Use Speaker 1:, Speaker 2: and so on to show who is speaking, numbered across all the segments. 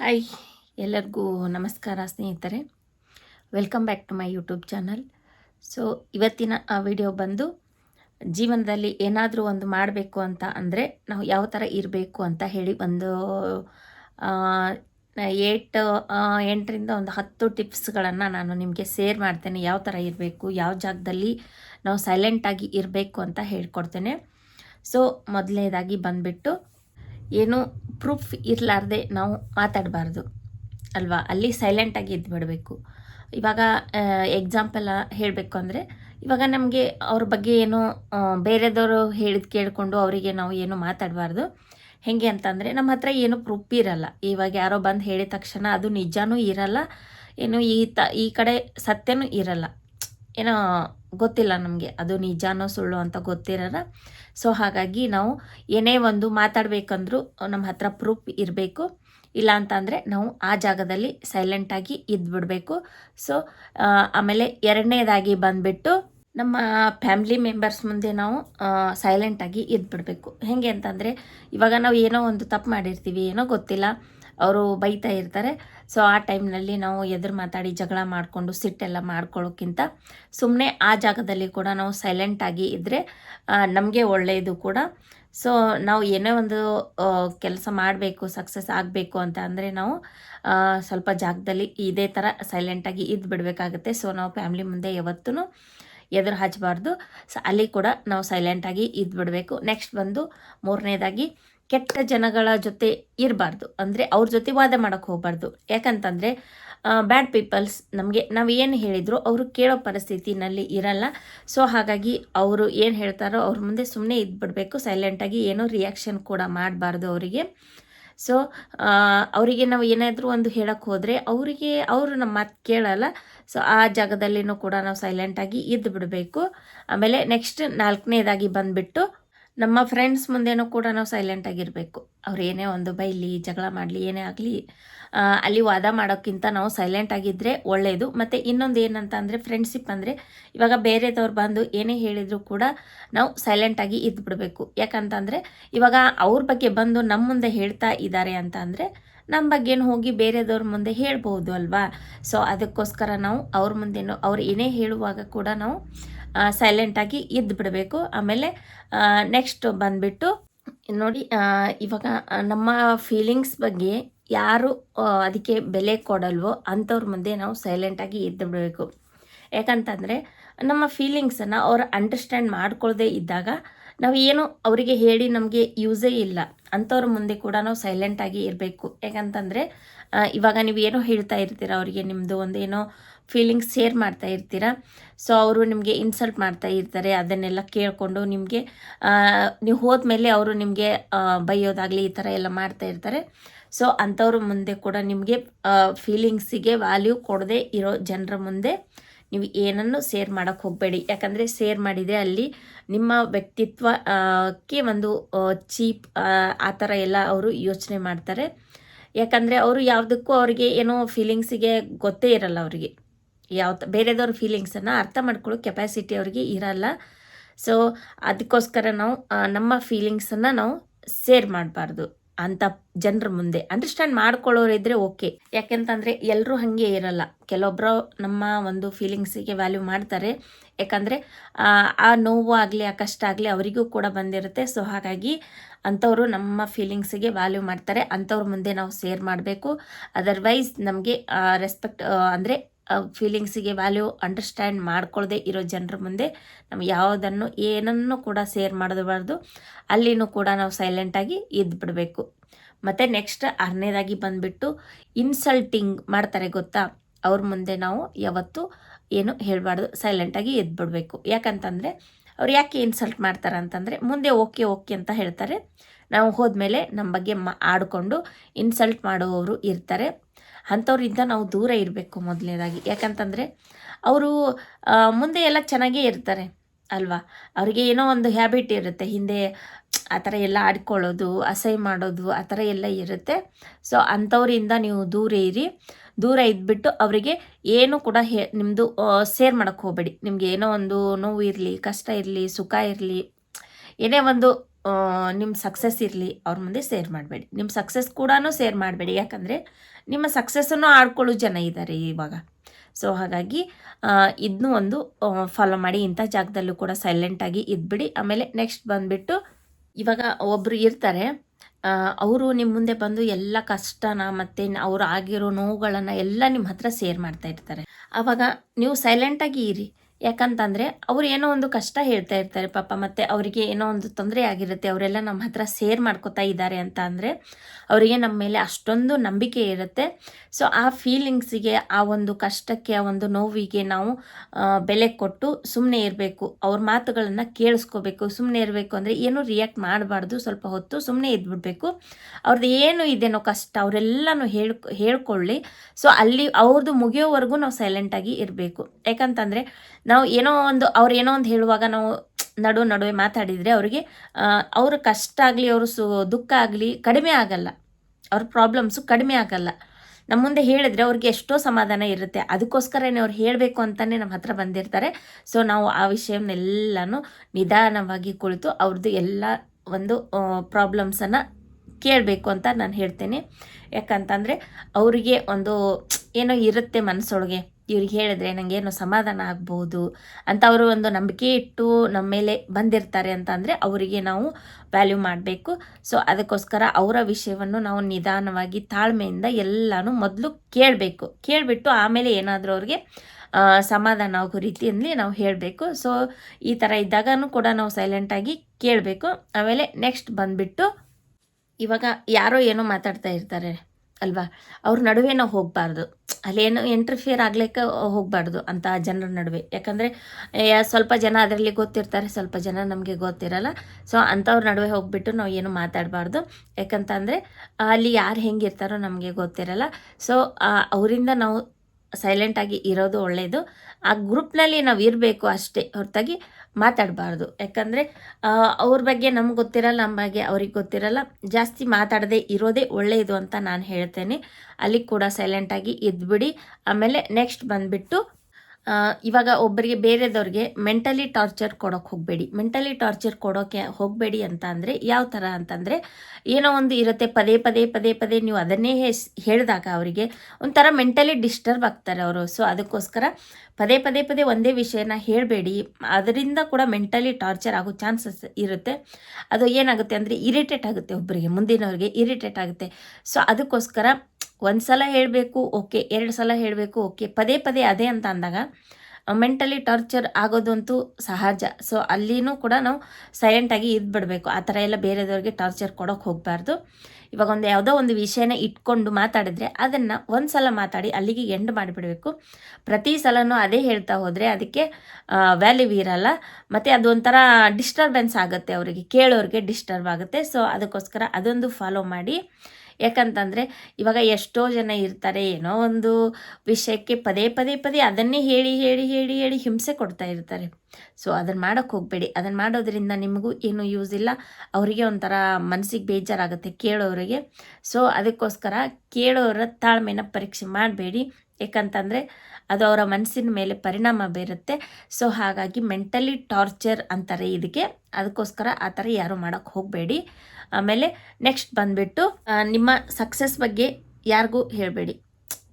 Speaker 1: Hi, ಎಲ್ಲರಿಗೂ ನಮಸ್ಕಾರ ಸ್ನೇಹಿತರೆ. Welcome back to my YouTube channel so ಇವತ್ತಿನ ಆ ವಿಡಿಯೋ ಬಂದು, ಜೀವನದಲ್ಲಿ ಏನಾದರೂ ಒಂದು ಮಾಡಬೇಕು ಅಂತ ಅಂದರೆ, ನಾವು ಯಾವ ಥರ ಇರಬೇಕು ಅಂತ ಹೇಳಿ ಒಂದು ಏಟ್ ಎಂಟರಿಂದ ಒಂದು ಹತ್ತು ಟಿಪ್ಸ್ಗಳನ್ನು ನಾನು ನಿಮಗೆ ಸೇರ್ ಮಾಡ್ತೇನೆ. ಯಾವ ಥರ ಇರಬೇಕು, ಯಾವ ಜಾಗದಲ್ಲಿ ನಾವು ಸೈಲೆಂಟಾಗಿ ಇರಬೇಕು ಅಂತ ಹೇಳ್ಕೊಡ್ತೇನೆ. ಸೊ ಮೊದಲನೇದಾಗಿ ಬಂದುಬಿಟ್ಟು, ಏನು ಪ್ರೂಫ್ ಇರಲಾರ್ದೆ ನಾವು ಮಾತಾಡಬಾರ್ದು, ಅಲ್ವಾ? ಅಲ್ಲಿ ಸೈಲೆಂಟಾಗಿ ಇದ್ಬಿಡಬೇಕು ಇವಾಗ ಎಕ್ಸಾಂಪಲ್ ಹೇಳಬೇಕು ಅಂದರೆ, ಇವಾಗ ನಮಗೆ ಅವ್ರ ಬಗ್ಗೆ ಏನೋ ಬೇರೆದವರು ಹೇಳಿದ ಕೇಳಿಕೊಂಡು ಅವರಿಗೆ ನಾವು ಏನು ಮಾತಾಡಬಾರ್ದು. ಹೇಗೆ ಅಂತಂದರೆ, ನಮ್ಮ ಹತ್ರ ಏನು ಪ್ರೂಫ್ ಇರಲ್ಲ. ಇವಾಗ ಯಾರೋ ಬಂದು ಹೇಳಿದ ತಕ್ಷಣ ಅದು ನಿಜಾನೂ ಇರಲ್ಲ, ಏನು ಈ ತ, ಈ ಕಡೆ ಸತ್ಯನೂ ಇರಲ್ಲ. ಏನೋ ಗೊತ್ತಿಲ್ಲ ನಮಗೆ, ಅದು ನಿಜಾನೋ ಸುಳ್ಳು ಅಂತ ಗೊತ್ತಿರಲ್ಲ. ಸೊ ಹಾಗಾಗಿ ನಾವು ಏನೇ ಒಂದು ಮಾತಾಡಬೇಕಂದ್ರೂ ನಮ್ಮ ಹತ್ರ ಪ್ರೂಫ್ ಇರಬೇಕು. ಇಲ್ಲ ಅಂತಂದರೆ ನಾವು ಆ ಜಾಗದಲ್ಲಿ ಸೈಲೆಂಟಾಗಿ ಇದ್ಬಿಡಬೇಕು. ಸೊ ಆಮೇಲೆ ಎರಡನೇದಾಗಿ ಬಂದುಬಿಟ್ಟು ನಮ್ಮ ಫ್ಯಾಮ್ಲಿ ಮೆಂಬರ್ಸ್ ಮುಂದೆ ನಾವು ಸೈಲೆಂಟಾಗಿ ಇದ್ಬಿಡಬೇಕು. ಹೇಗೆ ಅಂತಂದರೆ ಇವಾಗ ನಾವು ಏನೋ ಒಂದು ತಪ್ಪು ಮಾಡಿರ್ತೀವಿ, ಏನೋ ಗೊತ್ತಿಲ್ಲ. ಅವರು ಬೈತಾ ಇರ್ತಾರೆ. ಸೊ ಆ ಟೈಮ್ನಲ್ಲಿ ನಾವು ಎದುರು ಮಾತಾಡಿ ಜಗಳ ಮಾಡಿಕೊಂಡು ಸಿಟ್ಟೆಲ್ಲ ಮಾಡ್ಕೊಳ್ಳೋಕ್ಕಿಂತ ಸುಮ್ಮನೆ ಆ ಜಾಗದಲ್ಲಿ ಕೂಡ ನಾವು ಸೈಲೆಂಟಾಗಿ ಇದ್ದರೆ ನಮಗೆ ಒಳ್ಳೆಯದು ಕೂಡ. ಸೊ ನಾವು ಏನೇ ಒಂದು ಕೆಲಸ ಮಾಡಬೇಕು ಸಕ್ಸಸ್ ಆಗಬೇಕು ಅಂತ ಅಂದರೆ ನಾವು ಸ್ವಲ್ಪ ಜಾಗದಲ್ಲಿ ಇದೇ ಥರ ಸೈಲೆಂಟಾಗಿ ಇದ್ದು ಬಿಡಬೇಕಾಗುತ್ತೆ ಸೊ ನಾವು ಫ್ಯಾಮ್ಲಿ ಮುಂದೆ ಯಾವತ್ತೂ ಎದುರು ಹಚ್ಚಬಾರ್ದು ಸೊ ಅಲ್ಲಿ ಕೂಡ ನಾವು ಸೈಲೆಂಟಾಗಿ ಇದ್ದು ಬಿಡಬೇಕು ನೆಕ್ಸ್ಟ್ ಬಂದು ಮೂರನೇದಾಗಿ ಕೆಟ್ಟ ಜನಗಳ ಜೊತೆ ಇರಬಾರ್ದು. ಅಂದರೆ ಅವ್ರ ಜೊತೆ ವಾದ ಮಾಡೋಕ್ಕೆ ಹೋಗಬಾರ್ದು. ಯಾಕಂತಂದರೆ ಬ್ಯಾಡ್ ಪೀಪಲ್ಸ್ ನಮಗೆ ನಾವು ಏನು ಹೇಳಿದ್ರು ಅವರು ಕೇಳೋ ಪರಿಸ್ಥಿತಿನಲ್ಲಿ ಇರಲ್ಲ. ಸೊ ಹಾಗಾಗಿ ಅವರು ಏನು ಹೇಳ್ತಾರೋ ಅವ್ರ ಮುಂದೆ ಸುಮ್ಮನೆ ಇದ್ಬಿಡಬೇಕು. ಸೈಲೆಂಟಾಗಿ ಏನೋ ರಿಯಾಕ್ಷನ್ ಕೂಡ ಮಾಡಬಾರ್ದು ಅವರಿಗೆ. ಸೊ ಅವರಿಗೆ ನಾವು ಏನಾದರೂ ಒಂದು ಹೇಳಕ್ಕೆ ಹೋದರೆ ಅವರಿಗೆ ಅವರು ನಮ್ಮ ಮಾತು ಕೇಳಲ್ಲ. ಸೊ ಆ ಜಾಗದಲ್ಲಿನೂ ಕೂಡ ನಾವು ಸೈಲೆಂಟಾಗಿ ಇದ್ದು ಬಿಡಬೇಕು ಆಮೇಲೆ ನೆಕ್ಸ್ಟ್ ನಾಲ್ಕನೇದಾಗಿ ಬಂದುಬಿಟ್ಟು ನಮ್ಮ ಫ್ರೆಂಡ್ಸ್ ಮುಂದೆನೂ ಕೂಡ ನಾವು ಸೈಲೆಂಟಾಗಿರಬೇಕು ಅವ್ರು ಏನೇ ಒಂದು ಬೈಲಿ, ಜಗಳ ಮಾಡಲಿ, ಏನೇ ಆಗಲಿ ಅಲ್ಲಿ ವಾದ ಮಾಡೋಕ್ಕಿಂತ ನಾವು ಸೈಲೆಂಟ್ ಆಗಿದ್ದರೆ ಒಳ್ಳೆಯದು ಮತ್ತು ಇನ್ನೊಂದು ಏನಂತ ಅಂದರೆ ಫ್ರೆಂಡ್ಶಿಪ್ ಅಂದರೆ ಇವಾಗ ಬೇರೆದವ್ರು ಬಂದು ಏನೇ ಹೇಳಿದರೂ ಕೂಡ ನಾವು ಸೈಲೆಂಟಾಗಿ ಇದ್ದು ಬಿಡಬೇಕು ಯಾಕಂತಂದರೆ ಇವಾಗ ಅವ್ರ ಬಗ್ಗೆ ಬಂದು ನಮ್ಮ ಮುಂದೆ ಹೇಳ್ತಾ ಇದ್ದಾರೆ ಅಂತ ಅಂದರೆ ನಮ್ಮ ಬಗ್ಗೆನೂ ಹೋಗಿ ಬೇರೆದವ್ರ ಮುಂದೆ ಹೇಳ್ಬೋದು ಅಲ್ವಾ? ಸೊ ಅದಕ್ಕೋಸ್ಕರ ನಾವು ಅವ್ರ ಮುಂದೆನೂ ಅವ್ರು ಏನೇ ಹೇಳುವಾಗ ಕೂಡ ನಾವು ಸೈಲೆಂಟಾಗಿ ಇದ್ದು ಬಿಡಬೇಕು. ಆಮೇಲೆ ನೆಕ್ಸ್ಟ್ ಬಂದುಬಿಟ್ಟು ನೋಡಿ ಇವಾಗ ನಮ್ಮ ಫೀಲಿಂಗ್ಸ್ ಬಗ್ಗೆ ಯಾರು ಅದಕ್ಕೆ ಬೆಲೆ ಕೊಡಲ್ವೋ ಅಂಥವ್ರ ಮುಂದೆ ನಾವು ಸೈಲೆಂಟಾಗಿ ಇದ್ದು ಬಿಡಬೇಕು. ಯಾಕಂತಂದರೆ, ನಮ್ಮ ಫೀಲಿಂಗ್ಸನ್ನು ಅವ್ರು ಅಂಡರ್ಸ್ಟ್ಯಾಂಡ್ ಮಾಡ್ಕೊಳ್ಳದೆ ಇದ್ದಾಗ ನಾವು ಏನು ಅವರಿಗೆ ಹೇಳಿ ನಮಗೆ ಯೂಸೇ ಇಲ್ಲ. ಅಂಥವ್ರ ಮುಂದೆ ಕೂಡ ನಾವು ಸೈಲೆಂಟಾಗಿ ಇರಬೇಕು. ಯಾಕಂತಂದರೆ ಇವಾಗ ನೀವು ಏನೋ ಹೇಳ್ತಾ ಇರ್ತೀರ ಅವರಿಗೆ ನಿಮ್ಮದು ಒಂದು ಏನೋ ಫೀಲಿಂಗ್ಸ್ ಶೇರ್ ಮಾಡ್ತಾ ಇರ್ತೀರ? ಸೊ ಅವರು ನಿಮಗೆ ಇನ್ಸಲ್ಟ್ ಮಾಡ್ತಾ ಇರ್ತಾರೆ, ಅದನ್ನೆಲ್ಲ ಕೇಳಿಕೊಂಡು ನಿಮಗೆ ನೀವು ಹೋದ್ಮೇಲೆ ಅವರು ನಿಮಗೆ ಬೈಯೋದಾಗಲಿ ಈ ಥರ ಎಲ್ಲ ಮಾಡ್ತಾ ಇರ್ತಾರೆ. ಸೊ ಅಂಥವ್ರ ಮುಂದೆ ಕೂಡ ನಿಮಗೆ ಫೀಲಿಂಗ್ಸಿಗೆ ವ್ಯಾಲ್ಯೂ ಕೊಡದೆ ಇರೋ ಜನರ ಮುಂದೆ ನೀವು ಏನನ್ನು ಶೇರ್ ಮಾಡೋಕ್ಕೆ ಹೋಗಬೇಡಿ. ಯಾಕಂದರೆ ಶೇರ್ ಮಾಡಿದರೆ ಅಲ್ಲಿ ನಿಮ್ಮ ವ್ಯಕ್ತಿತ್ವಕ್ಕೆ ಒಂದು ಚೀಪ್ ಆ ಥರ ಎಲ್ಲ ಅವರು ಯೋಚನೆ ಮಾಡ್ತಾರೆ. ಯಾಕಂದರೆ ಅವರು ಯಾವುದಕ್ಕೂ ಅವರಿಗೆ ಏನೋ ಫೀಲಿಂಗ್ಸಿಗೆ ಗೊತ್ತೇ ಇರಲ್ಲ ಅವರಿಗೆ. ಯಾವ ಬೇರೆದವ್ರ ಫೀಲಿಂಗ್ಸನ್ನು ಅರ್ಥ ಮಾಡ್ಕೊಳ್ಳೋ ಕೆಪಾಸಿಟಿ ಅವರಿಗೆ ಇರಲ್ಲ. ಸೊ ಅದಕ್ಕೋಸ್ಕರ ನಾವು ನಮ್ಮ ಫೀಲಿಂಗ್ಸನ್ನು ನಾವು ಸೇರ್ ಮಾಡಬಾರ್ದು ಅಂತ ಜನರ ಮುಂದೆ. ಅಂಡರ್ಸ್ಟ್ಯಾಂಡ್ ಮಾಡ್ಕೊಳ್ಳೋರು ಇದ್ದರೆ ಓಕೆ ಯಾಕೆಂತಂದರೆ ಎಲ್ಲರೂ ಹಾಗೆ ಇರಲ್ಲ. ಕೆಲವೊಬ್ಬರು ನಮ್ಮ ಒಂದು ಫೀಲಿಂಗ್ಸಿಗೆ ವ್ಯಾಲ್ಯೂ ಮಾಡ್ತಾರೆ. ಯಾಕಂದರೆ, ಆ ನೋವು ಆಗಲಿ, ಆ ಕಷ್ಟ ಆಗಲಿ ಅವರಿಗೂ ಕೂಡ ಬಂದಿರುತ್ತೆ. ಸೊ ಹಾಗಾಗಿ ಅಂಥವರು ನಮ್ಮ ಫೀಲಿಂಗ್ಸಿಗೆ ವ್ಯಾಲ್ಯೂ ಮಾಡ್ತಾರೆ. ಅಂಥವ್ರ ಮುಂದೆ ನಾವು ಸೇರ್ ಮಾಡಬೇಕು. ಅದರ್ವೈಸ್ ನಮಗೆ ರೆಸ್ಪೆಕ್ಟ್ ಅಂದರೆ ಫೀಲಿಂಗ್ಸಿಗೆ ವ್ಯಾಲ್ಯೂ ಅಂಡರ್ಸ್ಟ್ಯಾಂಡ್ ಮಾಡ್ಕೊಳ್ಳದೆ ಇರೋ ಜನರ ಮುಂದೆ ನಾವು ಯಾವುದನ್ನು ಏನನ್ನು ಕೂಡ ಸೇರ್ ಮಾಡಬಾರ್ದು. ಅಲ್ಲಿನೂ ಕೂಡ ನಾವು ಸೈಲೆಂಟಾಗಿ ಇದ್ದು ಬಿಡಬೇಕು. ಮತ್ತು ನೆಕ್ಸ್ಟ್ ಆರನೇದಾಗಿ ಬಂದುಬಿಟ್ಟು ಇನ್ಸಲ್ಟಿಂಗ್ ಮಾಡ್ತಾರೆ ಗೊತ್ತಾ? ಅವ್ರ ಮುಂದೆ ನಾವು ಯಾವತ್ತೂ ಏನು ಹೇಳಬಾರ್ದು ಸೈಲೆಂಟಾಗಿ ಎದ್ಬಿಡ್ಬೇಕು ಯಾಕಂತಂದರೆ ಅವ್ರು ಯಾಕೆ ಇನ್ಸಲ್ಟ್ ಮಾಡ್ತಾರೆ ಅಂತಂದರೆ ಮುಂದೆ ಓಕೆ ಓಕೆ ಅಂತ ಹೇಳ್ತಾರೆ. ನಾವು ಹೋದ್ಮೇಲೆ ನಮ್ಮ ಬಗ್ಗೆ ಮಾ, ಆಡಿಕೊಂಡು ಇನ್ಸಲ್ಟ್ ಮಾಡುವವರು ಇರ್ತಾರೆ. ಅಂಥವ್ರಿಂದ ನಾವು ದೂರ ಇರಬೇಕು ಮೊದಲನೇದಾಗಿ. ಯಾಕಂತಂದರೆ ಅವರು ಮುಂದೆ ಎಲ್ಲ ಚೆನ್ನಾಗೇ ಇರ್ತಾರೆ ಅಲ್ವಾ? ಅವರಿಗೆ ಏನೋ ಒಂದು ಹ್ಯಾಬಿಟ್ ಇರುತ್ತೆ. ಹಿಂದೆ ಆ ಥರ ಎಲ್ಲ ಆಡ್ಕೊಳ್ಳೋದು, ಅಸಹ್ಯ ಮಾಡೋದು, ಆ ಥರ ಎಲ್ಲ ಇರುತ್ತೆ. ಸೊ ಅಂಥವರಿಂದ ನೀವು ದೂರ ಇರಿ. ದೂರ ಇದ್ಬಿಟ್ಟು ಅವರಿಗೆ ಏನು ಕೂಡ ಹೇ ನಿಮ್ಮದು ಸೇರ್ ಮಾಡೋಕ್ಕೆ ಹೋಗಬೇಡಿ. ನಿಮ್ಗೆ ಏನೋ ಒಂದು ನೋವು ಇರಲಿ, ಕಷ್ಟ ಇರಲಿ, ಸುಖ ಇರಲಿ, ಏನೇ ಒಂದು ನಿಮ್ಮ ಸಕ್ಸಸ್ ಇರಲಿ, ಅವ್ರ ಮುಂದೆ ಸೇರ್ ಮಾಡಬೇಡಿ. ನಿಮ್ಮ ಸಕ್ಸಸ್ ಕೂಡ ಸೇರ್ ಮಾಡಬೇಡಿ. ಯಾಕಂದರೆ ನಿಮ್ಮ ಸಕ್ಸಸ್ಸನ್ನು ಆಡ್ಕೊಳ್ಳೋ ಜನ ಇದ್ದಾರೆ ಇವಾಗ. ಸೊ ಹಾಗಾಗಿ ಇದನ್ನೂ ಒಂದು ಫಾಲೋ ಮಾಡಿ ಇಂಥ ಜಾಗದಲ್ಲೂ ಕೂಡ ಸೈಲೆಂಟಾಗಿ ಇದ್ಬಿಡಿ. ಆಮೇಲೆ ನೆಕ್ಸ್ಟ್ ಬಂದುಬಿಟ್ಟು, ಇವಾಗ ಒಬ್ಬರು ಇರ್ತಾರೆ. ಅವರು ನಿಮ್ಮ ಮುಂದೆ ಬಂದು ಎಲ್ಲ ಕಷ್ಟನ ಮತ್ತು ಅವ್ರು ಆಗಿರೋ ನೋವುಗಳನ್ನು ಎಲ್ಲ ನಿಮ್ಮ ಹತ್ರ ಸೇರ್ ಮಾಡ್ತಾ ಇರ್ತಾರೆ. ಆವಾಗ ನೀವು ಸೈಲೆಂಟಾಗಿ ಇರಿ. ಯಾಕಂತಂದರೆ ಅವ್ರು ಏನೋ ಒಂದು ಕಷ್ಟ ಹೇಳ್ತಾ ಇರ್ತಾರೆ ಪಾಪ, ಮತ್ತು ಅವರಿಗೆ ಏನೋ ಒಂದು ತೊಂದರೆ ಆಗಿರುತ್ತೆ, ಅವರೆಲ್ಲ ನಮ್ಮ ಹತ್ರ ಸೇರ್ ಮಾಡ್ಕೋತಾ ಇದ್ದಾರೆ ಅಂತ ಅಂದರೆ ಅವರಿಗೆ ನಮ್ಮ ಮೇಲೆ ಅಷ್ಟೊಂದು ನಂಬಿಕೆ ಇರುತ್ತೆ. ಸೊ ಆ ಫೀಲಿಂಗ್ಸಿಗೆ ಆ ಒಂದು ಕಷ್ಟಕ್ಕೆ, ಆ ಒಂದು ನೋವಿಗೆ ನಾವು ಬೆಲೆ ಕೊಟ್ಟು ಸುಮ್ಮನೆ ಇರಬೇಕು. ಅವ್ರ ಮಾತುಗಳನ್ನು ಕೇಳಿಸ್ಕೋಬೇಕು. ಸುಮ್ಮನೆ ಇರಬೇಕು ಅಂದರೆ ಏನೂ ರಿಯಾಕ್ಟ್ ಮಾಡಬಾರ್ದು. ಸ್ವಲ್ಪ ಹೊತ್ತು ಸುಮ್ಮನೆ ಇದ್ಬಿಡ್ಬೇಕು. ಅವ್ರದ್ದು ಏನು ಇದೇನೋ ಕಷ್ಟ, ಅವರೆಲ್ಲನೂ ಹೇಳ್ಕೊ ಹೇಳ್ಕೊಳ್ಳಿ. ಸೊ ಅಲ್ಲಿ ಅವ್ರದ್ದು ಮುಗಿಯೋವರೆಗೂ ನಾವು ಸೈಲೆಂಟಾಗಿ ಇರಬೇಕು. ಯಾಕಂತಂದರೆ ನಾವು ಏನೋ ಒಂದು ಅವ್ರು ಏನೋ ಒಂದು ಹೇಳುವಾಗ ನಾವು ನಡು ನಡುವೆ ಮಾತಾಡಿದರೆ ಅವರಿಗೆ ಅವ್ರ ಕಷ್ಟ ಆಗಲಿ, ಅವರು ಸು, ದುಃಖ ಆಗಲಿ ಕಡಿಮೆ ಆಗಲ್ಲ. ಅವ್ರ ಪ್ರಾಬ್ಲಮ್ಸು ಕಡಿಮೆ ಆಗಲ್ಲ. ನಮ್ಮ ಮುಂದೆ ಹೇಳಿದರೆ ಅವ್ರಿಗೆ ಎಷ್ಟೋ ಸಮಾಧಾನ ಇರುತ್ತೆ. ಅದಕ್ಕೋಸ್ಕರನೇ ಅವ್ರು ಹೇಳಬೇಕು ಅಂತಲೇ ನಮ್ಮ ಹತ್ರ ಬಂದಿರ್ತಾರೆ. ಸೊ ನಾವು ಆ ವಿಷಯವನ್ನೆಲ್ಲನೂ ನಿಧಾನವಾಗಿ ಕುಳಿತು ಅವ್ರದ್ದು ಎಲ್ಲ ಒಂದು ಪ್ರಾಬ್ಲಮ್ಸನ್ನು ಕೇಳಬೇಕು ಅಂತ ನಾನು ಹೇಳ್ತೇನೆ. ಯಾಕಂತಂದರೆ ಅವರಿಗೆ ಒಂದು ಏನೋ ಇರುತ್ತೆ ಮನಸ್ಸೊಳಗೆ ಇವ್ರಿಗೆ ಹೇಳಿದ್ರೆ ನನಗೇನು ಸಮಾಧಾನ ಆಗ್ಬೋದು ಅಂತ ಅವರು ಒಂದು ನಂಬಿಕೆ ಇಟ್ಟು ನಮ್ಮ ಮೇಲೆ ಬಂದಿರ್ತಾರೆ ಅಂತ ಅಂದರೆ ಅವರಿಗೆ ನಾವು ವ್ಯಾಲ್ಯೂ ಮಾಡಬೇಕು. ಸೊ ಅದಕ್ಕೋಸ್ಕರ ಅವರ ವಿಷಯವನ್ನು ನಾವು ನಿಧಾನವಾಗಿ ತಾಳ್ಮೆಯಿಂದ ಎಲ್ಲನೂ ಮೊದಲು ಕೇಳಬೇಕು. ಕೇಳಿಬಿಟ್ಟು ಆಮೇಲೆ ಏನಾದರೂ ಅವ್ರಿಗೆ ಸಮಾಧಾನ ಆಗೋ ರೀತಿಯಲ್ಲಿ ನಾವು ಹೇಳಬೇಕು. ಸೊ ಈ ಥರ ಇದ್ದಾಗೂ ಕೂಡ ನಾವು ಸೈಲೆಂಟಾಗಿ ಕೇಳಬೇಕು. ಆಮೇಲೆ ನೆಕ್ಸ್ಟ್ ಬಂದುಬಿಟ್ಟು ಇವಾಗ ಯಾರೋ ಏನೋ ಮಾತಾಡ್ತಾ ಇರ್ತಾರೆ. ಅಲ್ವಾ? ಅವ್ರ ನಡುವೆ ನಾವು ಹೋಗಬಾರ್ದು. ಅಲ್ಲೇನು ಇಂಟರ್ಫಿಯರ್ ಆಗ್ಲಿಕ್ಕೆ ಹೋಗಬಾರ್ದು ಅಂತ ಜನರ ನಡುವೆ. ಯಾಕಂದರೆ ಸ್ವಲ್ಪ ಜನ ಅದರಲ್ಲಿ ಗೊತ್ತಿರ್ತಾರೆ, ಸ್ವಲ್ಪ ಜನ ನಮಗೆ ಗೊತ್ತಿರಲ್ಲ. ಸೊ ಅಂಥವ್ರ ನಡುವೆ ಹೋಗ್ಬಿಟ್ಟು ನಾವು ಏನು ಮಾತಾಡಬಾರ್ದು. ಯಾಕಂತಂದರೆ, ಅಲ್ಲಿ ಯಾರು ಹೆಂಗಿರ್ತಾರೋ ನಮಗೆ ಗೊತ್ತಿರಲ್ಲ. ಸೊ ಅವರಿಂದ ನಾವು ಸೈಲೆಂಟಾಗಿ ಇರೋದು ಒಳ್ಳೆಯದು ಆ ಗ್ರೂಪ್ನಲ್ಲಿ ನಾವು ಇರಬೇಕು ಅಷ್ಟೇ, ಹೊರತಾಗಿ ಮಾತಾಡಬಾರ್ದು. ಯಾಕಂದರೆ ಅವ್ರ ಬಗ್ಗೆ ನಮ್ಗೆ ಗೊತ್ತಿರಲ್ಲ ನಮ್ಮ ಬಗ್ಗೆ ಅವ್ರಿಗೆ ಗೊತ್ತಿರಲ್ಲ. ಜಾಸ್ತಿ ಮಾತಾಡದೆ ಇರೋದೇ ಒಳ್ಳೆಯದು ಅಂತ ನಾನು ಹೇಳ್ತೇನೆ. ಅಲ್ಲಿ ಕೂಡ ಸೈಲೆಂಟಾಗಿ ಇದ್ಬಿಡಿ. ಆಮೇಲೆ ನೆಕ್ಸ್ಟ್ ಬಂದುಬಿಟ್ಟು ಇವಾಗ ಒಬ್ಬರಿಗೆ ಬೇರೆದವ್ರಿಗೆ ಮೆಂಟಲಿ ಟಾರ್ಚರ್ ಕೊಡೋಕೆ ಹೋಗಬೇಡಿ. ಮೆಂಟಲಿ ಟಾರ್ಚರ್ ಕೊಡೋಕೆ ಹೋಗಬೇಡಿ ಅಂತ ಅಂದರೆ ಯಾವ ಥರ ಅಂತಂದರೆ ಏನೋ ಒಂದು ಇರುತ್ತೆ, ಪದೇ ಪದೇ ಪದೇ ಪದೇ ನೀವು ಅದನ್ನೇ ಹೇಳಿದಾಗ ಅವರಿಗೆ ಒಂಥರ ಮೆಂಟಲಿ ಡಿಸ್ಟರ್ಬ್ ಆಗ್ತಾರೆ ಅವರು. ಸೊ ಅದಕ್ಕೋಸ್ಕರ ಪದೇ ಪದೇ ಪದೇ ಒಂದೇ ವಿಷಯನ ಹೇಳಬೇಡಿ. ಅದರಿಂದ ಕೂಡ ಮೆಂಟಲಿ ಟಾರ್ಚರ್ ಆಗೋ ಚಾನ್ಸಸ್ ಇರುತ್ತೆ. ಅದು ಏನಾಗುತ್ತೆ ಅಂದರೆ ಇರಿಟೇಟ್ ಆಗುತ್ತೆ ಒಬ್ಬರಿಗೆ ಮುಂದಿನವ್ರಿಗೆ ಇರಿಟೇಟ್ ಆಗುತ್ತೆ. ಸೊ ಅದಕ್ಕೋಸ್ಕರ ಒಂದು ಸಲ ಹೇಳಬೇಕು, ಓಕೆ, ಎರಡು ಸಲ ಹೇಳಬೇಕು, ಓಕೆ, ಪದೇ ಪದೇ ಅದೇ ಅಂತ ಅಂದಾಗ ಮೆಂಟಲಿ ಟಾರ್ಚರ್ ಆಗೋದಂತೂ ಸಹಜ. ಸೊ ಅಲ್ಲಿನೂ ಕೂಡ ನಾವು ಸೈಲೆಂಟಾಗಿ ಇದ್ಬಿಡಬೇಕು. ಆ ಥರ ಎಲ್ಲ ಬೇರೆದವ್ರಿಗೆ ಟಾರ್ಚರ್ ಕೊಡೋಕೆ ಹೋಗಬಾರ್ದು. ಇವಾಗ ಒಂದು ಯಾವುದೋ ಒಂದು ವಿಷಯನ ಇಟ್ಕೊಂಡು ಮಾತಾಡಿದ್ರೆ ಅದನ್ನು ಒಂದು ಸಲ ಮಾತಾಡಿ ಅಲ್ಲಿಗೆ ಎಂಡ್ ಮಾಡಿಬಿಡಬೇಕು. ಪ್ರತಿ ಸಲನೂ ಅದೇ ಹೇಳ್ತಾ ಹೋದರೆ ಅದಕ್ಕೆ ವ್ಯಾಲ್ಯೂ ಇರಲ್ಲ. ಮತ್ತು ಅದು ಒಂಥರ ಡಿಸ್ಟರ್ಬೆನ್ಸ್ ಆಗುತ್ತೆ ಅವರಿಗೆ, ಕೇಳೋರಿಗೆ ಡಿಸ್ಟರ್ಬ್ ಆಗುತ್ತೆ. ಸೊ ಅದಕ್ಕೋಸ್ಕರ ಅದೊಂದು ಫಾಲೋ ಮಾಡಿ. ಯಾಕಂತಂದರೆ ಇವಾಗ ಎಷ್ಟೋ ಜನ ಇರ್ತಾರೆ ಏನೋ ಒಂದು ವಿಷಯಕ್ಕೆ ಪದೇ ಪದೇ ಪದೇ ಅದನ್ನೇ ಹೇಳಿ ಹೇಳಿ ಹೇಳಿ ಹೇಳಿ ಹಿಂಸೆ ಕೊಡ್ತಾ ಇರ್ತಾರೆ. ಸೊ ಅದನ್ನು ಮಾಡೋಕ್ಕೆ ಹೋಗಬೇಡಿ. ಅದನ್ನು ಮಾಡೋದ್ರಿಂದ ನಿಮಗೂ ಏನೂ ಯೂಸ್ ಇಲ್ಲ. ಅವರಿಗೆ ಒಂಥರ ಮನಸ್ಸಿಗೆ ಬೇಜಾರಾಗುತ್ತೆ ಕೇಳೋರಿಗೆ. ಸೊ ಅದಕ್ಕೋಸ್ಕರ ಕೇಳೋರ ತಾಳ್ಮೆನ ಪರೀಕ್ಷೆ ಮಾಡಬೇಡಿ. ಯಾಕಂತಂದರೆ ಅದು ಅವರ ಮನಸ್ಸಿನ ಮೇಲೆ ಪರಿಣಾಮ ಬೀರುತ್ತೆ. ಸೊ ಹಾಗಾಗಿ ಮೆಂಟಲಿ ಟಾರ್ಚರ್ ಅಂತಾರೆ ಇದಕ್ಕೆ ಅದಕ್ಕೋಸ್ಕರ ಆ ಥರ ಯಾರು ಮಾಡೋಕ್ಕೆ ಹೋಗಬೇಡಿ. ಆಮೇಲೆ ನೆಕ್ಸ್ಟ್ ಬಂದುಬಿಟ್ಟು ನಿಮ್ಮ ಸಕ್ಸಸ್ ಬಗ್ಗೆ ಯಾರಿಗೂ ಹೇಳಬೇಡಿ.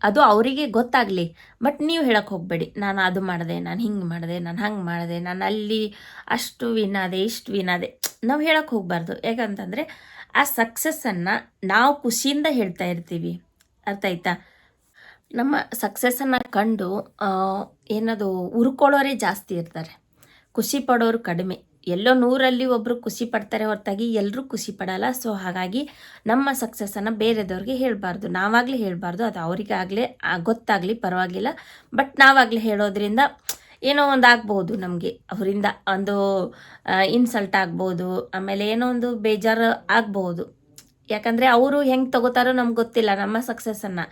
Speaker 1: ಅದು ಅವರಿಗೆ ಗೊತ್ತಾಗಲಿ ಬಟ್ ನೀವು ಹೇಳಕ್ಕೆ ಹೋಗಬೇಡಿ. ನಾನು ಅದು ಮಾಡಿದೆ, ನಾನು ಹಿಂಗೆ ಮಾಡಿದೆ, ನಾನು ಹಂಗೆ ಮಾಡಿದೆ, ನಾನು ಅಲ್ಲಿ ಅಷ್ಟು ವಿನಾದೆ ಇಷ್ಟು ವಿನಾದೆ ನಾವು ಹೇಳಕ್ಕೆ ಹೋಗಬಾರ್ದು. ಯಾಕಂತಂದರೆ ಆ ಸಕ್ಸಸ್ಸನ್ನು ನಾವು ಖುಷಿಯಿಂದ ಹೇಳ್ತಾ ಇರ್ತೀವಿ. ಅರ್ಥ ಆಯ್ತಾ? ನಮ್ಮ ಸಕ್ಸಸ್ಸನ್ನು ಕಂಡು ಏನದು, ಉರ್ಕೊಳ್ಳೋರೇ ಜಾಸ್ತಿ ಇರ್ತಾರೆ. ಖುಷಿ ಪಡೋರು ಕಡಿಮೆ. ಎಲ್ಲೋ ನೂರಲ್ಲಿ ಒಬ್ಬರು ಖುಷಿ ಪಡ್ತಾರೆ ಹೊರತಾಗಿ ಎಲ್ಲರೂ ಖುಷಿ ಪಡಲ್ಲ. ಸೊ ಹಾಗಾಗಿ ನಮ್ಮ ಸಕ್ಸಸ್ಸನ್ನು ಬೇರೆದವ್ರಿಗೆ ಹೇಳಬಾರ್ದು. ನಾವಾಗಲೇ ಹೇಳಬಾರ್ದು. ಅದು ಅವರಿಗಾಗಲೇ ಗೊತ್ತಾಗಲಿ, ಪರವಾಗಿಲ್ಲ. ಬಟ್ ನಾವಾಗಲೇ ಹೇಳೋದ್ರಿಂದ ಏನೋ ಒಂದು ಆಗ್ಬೋದು ನಮಗೆ. ಅವರಿಂದ ಒಂದು ಇನ್ಸಲ್ಟ್ ಆಗ್ಬೋದು. ಆಮೇಲೆ ಏನೋ ಒಂದು ಬೇಜಾರು ಆಗ್ಬೋದು. ಯಾಕಂದರೆ ಅವರು ಹೆಂಗೆ ತಗೋತಾರೋ ನಮ್ಗೆ ಗೊತ್ತಿಲ್ಲ. ನಮ್ಮ ಸಕ್ಸಸ್ಸನ್ನು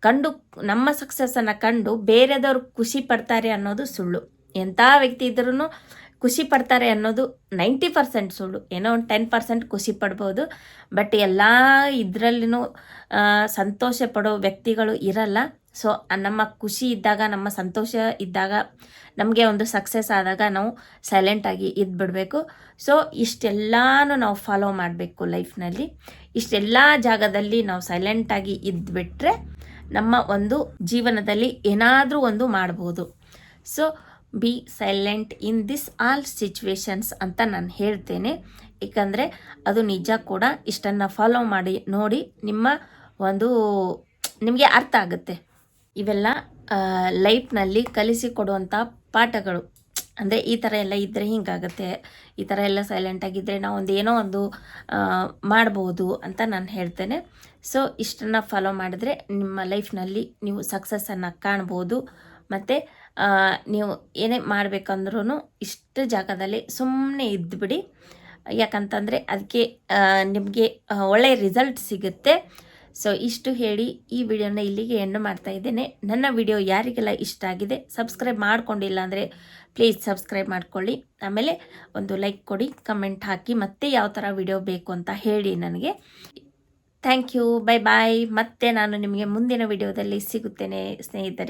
Speaker 1: ಕಂಡು ನಮ್ಮ ಸಕ್ಸಸ್ಸನ್ನು ಕಂಡು ಬೇರೆದವ್ರು ಖುಷಿ ಪಡ್ತಾರೆ ಅನ್ನೋದು ಸುಳ್ಳು. ಎಂಥ ವ್ಯಕ್ತಿ ಇದ್ರೂ ಖುಷಿ ಪಡ್ತಾರೆ ಅನ್ನೋದು ನೈಂಟಿ ಪರ್ಸೆಂಟ್ ಸುಳ್ಳು. ಏನೋ ಒಂದು ಟೆನ್ ಪರ್ಸೆಂಟ್ ಖುಷಿ ಪಡ್ಬೋದು. ಬಟ್ ಎಲ್ಲ ಇದರಲ್ಲಿನೂ ಸಂತೋಷ ಪಡೋ ವ್ಯಕ್ತಿಗಳು ಇರಲ್ಲ. ಸೊ, ನಮ್ಮ ಖುಷಿ ಇದ್ದಾಗ, ನಮ್ಮ ಸಂತೋಷ ಇದ್ದಾಗ, ನಮಗೆ ಒಂದು ಸಕ್ಸಸ್ ಆದಾಗ ನಾವು ಸೈಲೆಂಟಾಗಿ ಇದ್ಬಿಡಬೇಕು. ಸೊ, ಇಷ್ಟೆಲ್ಲನೂ ನಾವು ಫಾಲೋ ಮಾಡಬೇಕು ಲೈಫ್ನಲ್ಲಿ ಇಷ್ಟೆಲ್ಲ ಜಾಗದಲ್ಲಿ ನಾವು ಸೈಲೆಂಟಾಗಿ ಇದ್ಬಿಟ್ರೆ ನಮ್ಮ ಒಂದು ಜೀವನದಲ್ಲಿ ಏನಾದರೂ ಒಂದು ಮಾಡ್ಬೋದು. So be silent in this all situations ಅಂತ ನಾನು ಹೇಳ್ತೇನೆ. ಏಕೆಂದರೆ ಅದು ನಿಜ ಕೂಡ ಇಷ್ಟನ್ನು ಫಾಲೋ ಮಾಡಿ, ನೋಡಿ ನಿಮ್ಮ ಒಂದು ನಿಮಗೆ ಅರ್ಥ ಆಗುತ್ತೆ. ಇವೆಲ್ಲ ಲೈಫ್ನಲ್ಲಿ ಕಲಿಸಿಕೊಡುವಂಥ ಪಾಠಗಳು. ಅಂದರೆ ಈ ಥರ ಎಲ್ಲ ಇದ್ದರೆ ಹಿಂಗಾಗುತ್ತೆ, ಈ ಥರ ಎಲ್ಲ ಸೈಲೆಂಟಾಗಿದ್ದರೆ ನಾವು ಒಂದು ಏನೋ ಒಂದು ಮಾಡ್ಬೋದು ಅಂತ ನಾನು ಹೇಳ್ತೇನೆ. ಸೊ ಇಷ್ಟನ್ನು ಫಾಲೋ ಮಾಡಿದ್ರೆ ನಿಮ್ಮ ಲೈಫ್ನಲ್ಲಿ ನೀವು ಸಕ್ಸಸ್ಸನ್ನು ಕಾಣ್ಬೋದು. ಮತ್ತು ನೀವು ಏನೇ ಮಾಡಬೇಕಂದ್ರೂ ಇಷ್ಟು ಜಾಗದಲ್ಲಿ ಸುಮ್ಮನೆ ಇದ್ದುಬಿಡಿ ಯಾಕಂತಂದರೆ ಅದಕ್ಕೆ ನಿಮಗೆ ಒಳ್ಳೆಯ ರಿಸಲ್ಟ್ ಸಿಗುತ್ತೆ. ಸೊ ಇಷ್ಟು ಹೇಳಿ ಈ ವಿಡಿಯೋನ ಇಲ್ಲಿಗೆ ಎಂಡ್ ಮಾಡ್ತಾ ಇದ್ದೇನೆ. ನನ್ನ ವಿಡಿಯೋ ಯಾರಿಗೆಲ್ಲ ಇಷ್ಟ ಆಗಿದೆ ಸಬ್ಸ್ಕ್ರೈಬ್ ಮಾಡ್ಕೊಂಡಿಲ್ಲ ಅಂದರೆ ಪ್ಲೀಸ್ ಸಬ್ಸ್ಕ್ರೈಬ್ ಮಾಡ್ಕೊಳ್ಳಿ. ಆಮೇಲೆ ಒಂದು ಲೈಕ್ ಕೊಡಿ ಕಮೆಂಟ್ ಹಾಕಿ, ಮತ್ತೆ ಯಾವ ಥರ ವಿಡಿಯೋ ಬೇಕು ಅಂತ ಹೇಳಿ ನನಗೆ. ಥ್ಯಾಂಕ್ ಯು ಬೈ ಬಾಯ್ ಮತ್ತೆ ನಾನು ನಿಮಗೆ ಮುಂದಿನ ವಿಡಿಯೋದಲ್ಲಿ ಸಿಗುತ್ತೇನೆ ಸ್ನೇಹಿತರೆ.